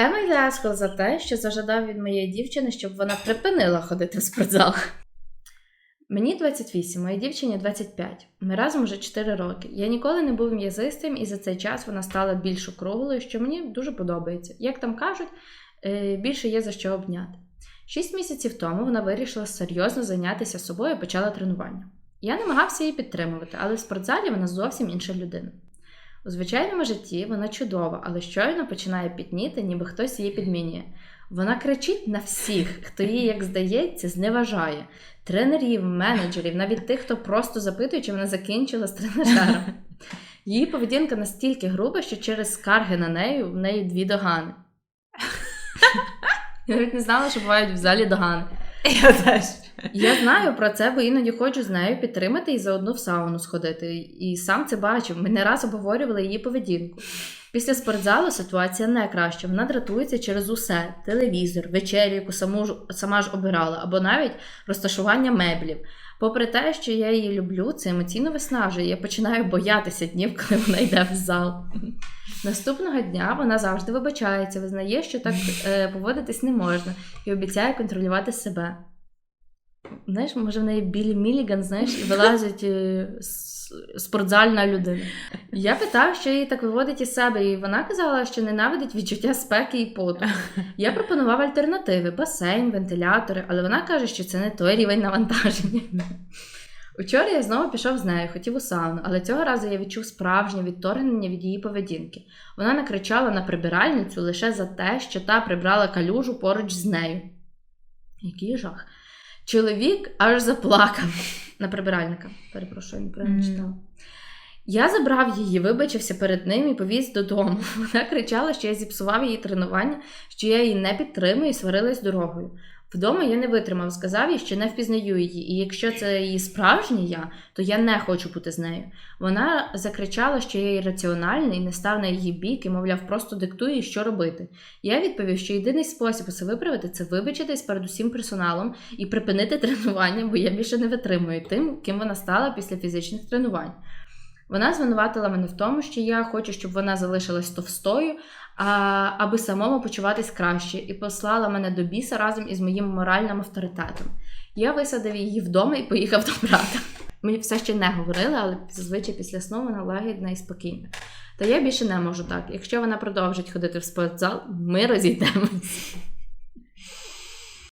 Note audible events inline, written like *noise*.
Ема Ілеаскал за те, що зажадав від моєї дівчини, щоб вона припинила ходити в спортзал. Мені 28, моїй дівчині 25. Ми разом вже 4 роки. Я ніколи не був м'язистим, і за цей час вона стала більш округлою, що мені дуже подобається. Як там кажуть, е, більше є за що обняти. Шість місяців тому вона вирішила серйозно зайнятися собою і почала тренування. Я намагався її підтримувати, але в спортзалі вона зовсім інша людина. У звичайному житті вона чудова, але щойно починає пітніти, ніби хтось її підмінює. Вона кричить на всіх, хто її, як здається, зневажає. Тренерів, менеджерів, навіть тих, хто просто запитує, чи вона закінчила з тренажером. Її поведінка настільки груба, що через скарги на неї в неї дві догани. Я навіть не знала, що бувають в залі догани. *laughs* Я теж. Я знаю про це, бо іноді хочу з нею підтримати і заодно в сауну сходити. І сам це бачив. Ми не раз обговорювали її поведінку. Після спортзалу ситуація не краща. Вона дратується через усе: телевізор, вечерю, яку саму ж, сама ж обирала, або навіть розташування меблів. Попри те, що я її люблю, це емоційно виснажує. Я починаю боятися днів, коли вона йде в зал. *laughs* Наступного дня вона завжди вибачається, визнає, що так е, поводитись не можна, і обіцяє контролювати себе. Знаєш, може в неї Білі Міліган, знаєш, і вилазить е, спортзальна людина. Я питав, що її так виводить із себе, і вона казала, що ненавидить відчуття спеки і поту. *laughs* Я пропонував альтернативи: басейн, вентилятори, але вона каже, що це не той рівень навантаження. Учора я знову пішов з нею, хотів у сауну, але цього разу я відчув справжнє відторгнення від її поведінки. Вона накричала на прибиральницю лише за те, що та прибрала калюжу поруч з нею. Який жах. Чоловік аж заплакав на прибиральника. Перепрошую, Мгм. читала. Я забрав її, вибачився перед ним і повіз додому. *laughs* Вона кричала, що я зіпсував її тренування, що я її не підтримую і сварилась дорогою. Вдома я не витримав, сказав їй, що не впізнаю її, і якщо це її справжнє я, то я не хочу бути з нею. Вона закричала, що я ірраціональний, не став на її бік і, мовляв, просто диктую, їй, що робити. Я відповів, що єдиний спосіб усе виправити це вибачитись перед усім персоналом і припинити *laughs* тренування, бо я більше не витримую тим, ким вона стала після фізичних тренувань. Вона звинуватила мене в тому, що я хочу, щоб вона залишилась товстою, а, аби самому почуватись краще, і послала мене до біса разом із моїм моральним авторитетом. Я висадив її вдома і поїхав до брата. Мені все ще не говорили, але зазвичай після сну вона лагідна і спокійна. Та я більше не можу так. Якщо вона продовжить ходити в спортзал, ми розійдемось.